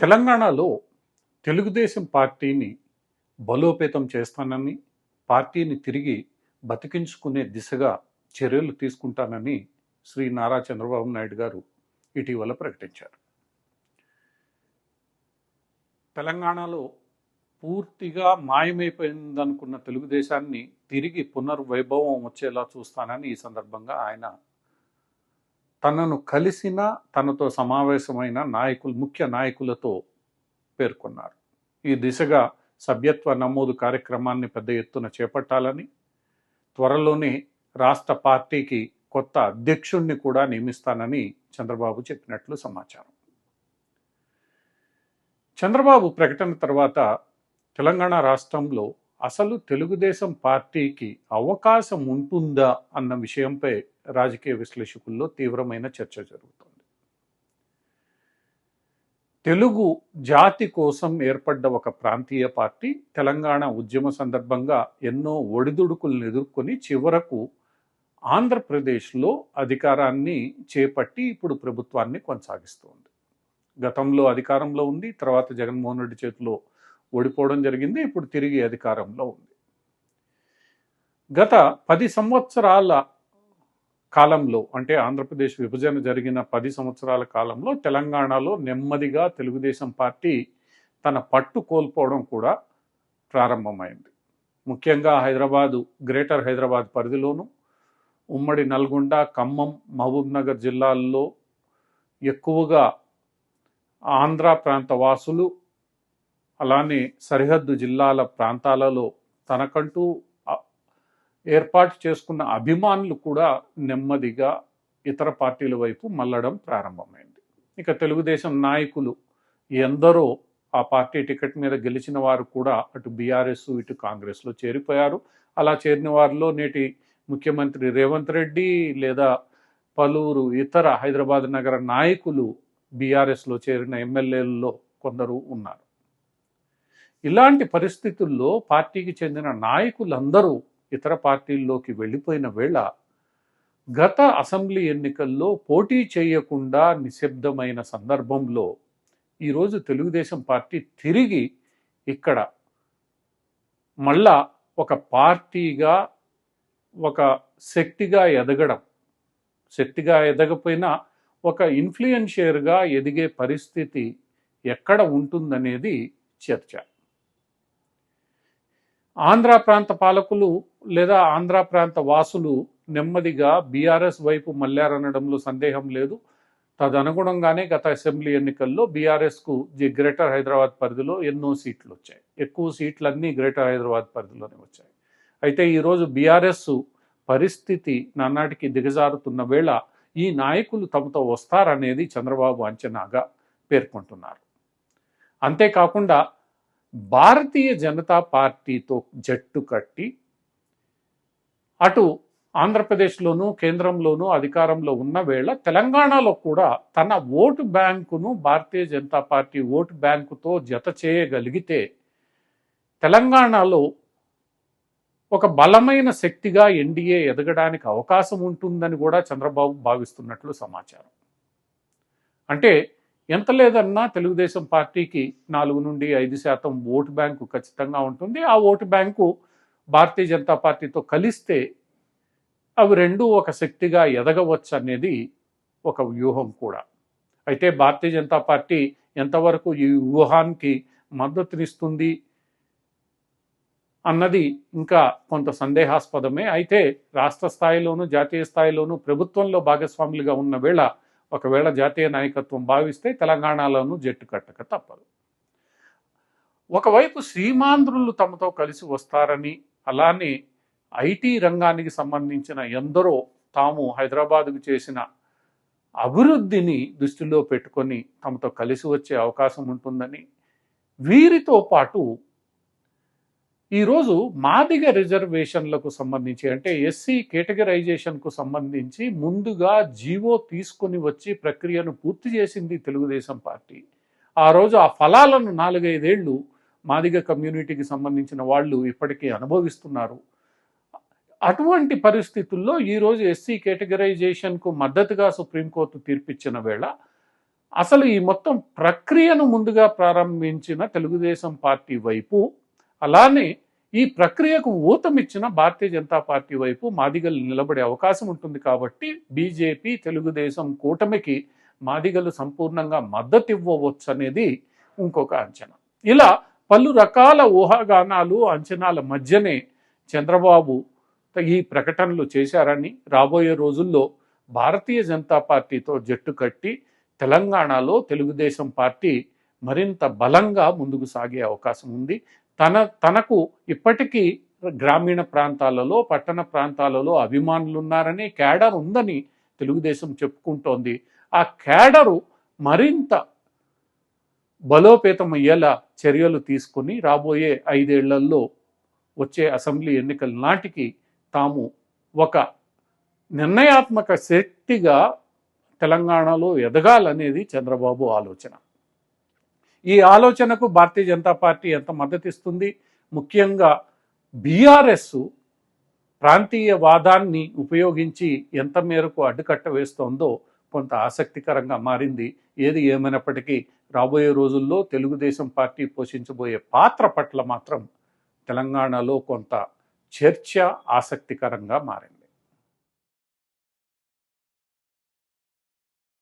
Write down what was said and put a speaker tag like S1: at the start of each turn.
S1: తెలంగాణలో తెలుగుదేశం పార్టీని బలోపేతం చేస్తానని పార్టీని తిరిగి బతికించుకునే దిశగా చర్యలు తీసుకుంటానని శ్రీ నారా చంద్రబాబు నాయుడు గారు ఇటీవల ప్రకటించారు. తెలంగాణలో పూర్తిగా మాయమైపోయిందనుకున్న తెలుగుదేశాన్ని తిరిగి పునర్వైభవం వచ్చేలా చూస్తానని ఈ సందర్భంగా ఆయన తనను కలిసిన తనతో సమావేశమైన నాయకులు ముఖ్య నాయకులతో పేర్కొన్నారు. ఈ దిశగా సభ్యత్వ నమోదు కార్యక్రమాన్ని పెద్ద ఎత్తున చేపట్టాలని త్వరలోనే రాష్ట్ర పార్టీకి కొత్త అధ్యక్షుణ్ణి కూడా నియమిస్తానని చంద్రబాబు చెప్పినట్లు సమాచారం. చంద్రబాబు ప్రకటన తర్వాత తెలంగాణ రాష్ట్రంలో అసలు తెలుగుదేశం పార్టీకి అవకాశం ఉంటుందా అన్న విషయంపై రాజకీయ విశ్లేషకుల్లో తీవ్రమైన చర్చ జరుగుతోంది. తెలుగు జాతి కోసం ఏర్పడ్డ ఒక ప్రాంతీయ పార్టీ తెలంగాణ ఉద్యమ సందర్భంగా ఎన్నో ఒడిదుడుకులను ఎదుర్కొని చివరకు ఆంధ్రప్రదేశ్లో అధికారాన్ని చేపట్టి ఇప్పుడు ప్రభుత్వాన్ని కొనసాగిస్తోంది. గతంలో అధికారంలో ఉంది తర్వాత జగన్మోహన్ రెడ్డి చేతిలో ఓడిపోవడం జరిగింది ఇప్పుడు తిరిగి అధికారంలో ఉంది. గత పది సంవత్సరాల కాలంలో అంటే ఆంధ్రప్రదేశ్ విభజన జరిగిన పది సంవత్సరాల కాలంలో తెలంగాణలో నెమ్మదిగా తెలుగుదేశం పార్టీ తన పట్టు కోల్పోవడం కూడా ప్రారంభమైంది. ముఖ్యంగా హైదరాబాదు గ్రేటర్ హైదరాబాద్ పరిధిలోను ఉమ్మడి నల్గొండ ఖమ్మం మహబూబ్నగర్ జిల్లాల్లో ఎక్కువగా ఆంధ్ర ప్రాంత వాసులు అలానే సరిహద్దు జిల్లాల ప్రాంతాలలో తనకంటూ ఏర్పాటు చేసుకున్న అభిమానులు కూడా నెమ్మదిగా ఇతర పార్టీల వైపు మళ్ళడం ప్రారంభమైంది. ఇక తెలుగుదేశం నాయకులు ఎందరో ఆ పార్టీ టికెట్ మీద గెలిచిన వారు కూడా అటు బీఆర్ఎస్ ఇటు కాంగ్రెస్లో చేరిపోయారు. అలా చేరిన వారిలో నేటి ముఖ్యమంత్రి రేవంత్ రెడ్డి లేదా పలువురు ఇతర హైదరాబాద్ నగర నాయకులు బీఆర్ఎస్లో చేరిన ఎమ్మెల్యేలలో కొందరు ఉన్నారు. ఇలాంటి పరిస్థితుల్లో పార్టీకి చెందిన నాయకులందరూ ఇతర పార్టీల్లోకి వెళ్ళిపోయిన వేళ గత అసెంబ్లీ ఎన్నికల్లో పోటీ చేయకుండా నిశ్శబ్దమైన సందర్భంలో ఈరోజు తెలుగుదేశం పార్టీ తిరిగి ఇక్కడ మళ్ళా ఒక పార్టీగా ఒక శక్తిగా ఎదగడం శక్తిగా ఎదగపోయినా ఒక ఇన్ఫ్లుయెన్షియర్గా ఎదిగే పరిస్థితి ఎక్కడ ఉంటుందనేది చర్చ. ఆంధ్ర ప్రాంత పాలకులు లేదా ఆంధ్ర ప్రాంత వాసులు నెమ్మదిగా బీఆర్ఎస్ వైపు మళ్ళారనడంలో సందేహం లేదు. తదనుగుణంగానే గత అసెంబ్లీ ఎన్నికల్లో బీఆర్ఎస్కు గ్రేటర్ హైదరాబాద్ పరిధిలో ఎన్నో సీట్లు వచ్చాయి ఎక్కువ సీట్లన్నీ గ్రేటర్ హైదరాబాద్ పరిధిలోనే వచ్చాయి. అయితే ఈరోజు బీఆర్ఎస్ పరిస్థితి నానాటికి దిగజారుతున్న వేళ ఈ నాయకులు తమతో వస్తారనేది చంద్రబాబు అంచనాగా పేర్కొంటున్నారు. అంతేకాకుండా భారతీయ జనతా పార్టీతో జట్టు కట్టి అటు ఆంధ్రప్రదేశ్లోనూ కేంద్రంలోనూ అధికారంలో ఉన్న వేళ తెలంగాణలో కూడా తన ఓటు బ్యాంకును భారతీయ జనతా పార్టీ ఓటు బ్యాంకుతో జత చేయగలిగితే తెలంగాణలో ఒక బలమైన శక్తిగా ఎన్డీఏ ఎదగడానికి అవకాశం ఉంటుందని కూడా చంద్రబాబు భావిస్తున్నట్లు సమాచారం. అంటే ఎంత లేదన్నా తెలుగుదేశం పార్టీకి నాలుగు నుండి ఐదు శాతం ఓటు బ్యాంకు ఖచ్చితంగా ఉంటుంది. ఆ ఓటు బ్యాంకు భారతీయ జనతా పార్టీతో కలిస్తే అవి రెండు ఒక శక్తిగా ఎదగవచ్చు అనేది ఒక వ్యూహం కూడా. అయితే భారతీయ జనతా పార్టీ ఎంతవరకు ఈ వ్యూహానికి మద్దతునిస్తుంది అన్నది ఇంకా కొంత సందేహాస్పదమే. అయితే రాష్ట్ర స్థాయిలోనూ జాతీయ స్థాయిలోనూ ప్రభుత్వంలో భాగస్వాములుగా ఉన్న వేళ ఒకవేళ జాతీయ నాయకత్వం భావిస్తే తెలంగాణలోనూ జట్టు కట్టక తప్పదు. ఒకవైపు సీమాంధ్రులు తమతో కలిసి వస్తారని అలానే ఐటీ రంగానికి సంబంధించిన ఎందరో తాము హైదరాబాదుకు చేసిన అభివృద్ధిని దృష్టిలో పెట్టుకొని తమతో కలిసి వచ్చే అవకాశం ఉంటుందని వీరితో పాటు ఈరోజు మాదిగ రిజర్వేషన్లకు సంబంధించి అంటే ఎస్సీ కేటగరైజేషన్కు సంబంధించి ముందుగా జీవో తీసుకొని వచ్చి ప్రక్రియను పూర్తి చేసింది తెలుగుదేశం పార్టీ. ఆ రోజు ఆ ఫలాలను నాలుగైదేళ్ళు మాదిగ కమ్యూనిటీకి సంబంధించిన వాళ్ళు ఇప్పటికీ అనుభవిస్తున్నారు. అటువంటి పరిస్థితుల్లో ఈరోజు ఎస్సీ కేటగరైజేషన్కు మద్దతుగా సుప్రీంకోర్టు తీర్పిచ్చిన వేళ అసలు ఈ మొత్తం ప్రక్రియను ముందుగా ప్రారంభించిన తెలుగుదేశం పార్టీ వైపు అలానే ఈ ప్రక్రియకు ఊతమిచ్చిన భారతీయ జనతా పార్టీ వైపు మాదిగలు నిలబడే అవకాశం ఉంటుంది కాబట్టి బీజేపీ తెలుగుదేశం కూటమికి మాదిగలు సంపూర్ణంగా మద్దతు ఇవ్వవచ్చు అనేది ఇంకొక అంచనా. ఇలా పలు రకాల ఊహాగానాలు అంచనాల మధ్యనే చంద్రబాబు ఈ ప్రకటనలు చేశారని రాబోయే రోజుల్లో భారతీయ జనతా పార్టీతో జట్టు కట్టి తెలంగాణలో తెలుగుదేశం పార్టీ మరింత బలంగా ముందుకు సాగే అవకాశం ఉంది. తన తనకు ఇప్పటికీ గ్రామీణ ప్రాంతాలలో పట్టణ ప్రాంతాలలో అభిమానులు ఉన్నారని క్యాడర్ ఉందని తెలుగుదేశం చెప్పుకుంటోంది. ఆ క్యాడరు మరింత బలోపేతం అయ్యేలా చర్యలు తీసుకుని రాబోయే ఐదేళ్ళలో వచ్చే అసెంబ్లీ ఎన్నికల నాటికి తాము ఒక నిర్ణయాత్మక శక్తిగా తెలంగాణలో ఎదగాలనేది చంద్రబాబు ఆలోచన. ఈ ఆలోచనకు భారతీయ జనతా పార్టీ ఎంత మద్దతు ఇస్తుంది ముఖ్యంగా బీఆర్ఎస్ ప్రాంతీయ వాదాన్ని ఉపయోగించి ఎంత మేరకు అడ్డుకట్ట వేస్తోందో కొంత ఆసక్తికరంగా మారింది. ఏది ఏమైనప్పటికీ రాబోయే రోజుల్లో తెలుగుదేశం పార్టీ పోషించబోయే పాత్ర పట్ల మాత్రం తెలంగాణలో కొంత చర్చ ఆసక్తికరంగా మారింది.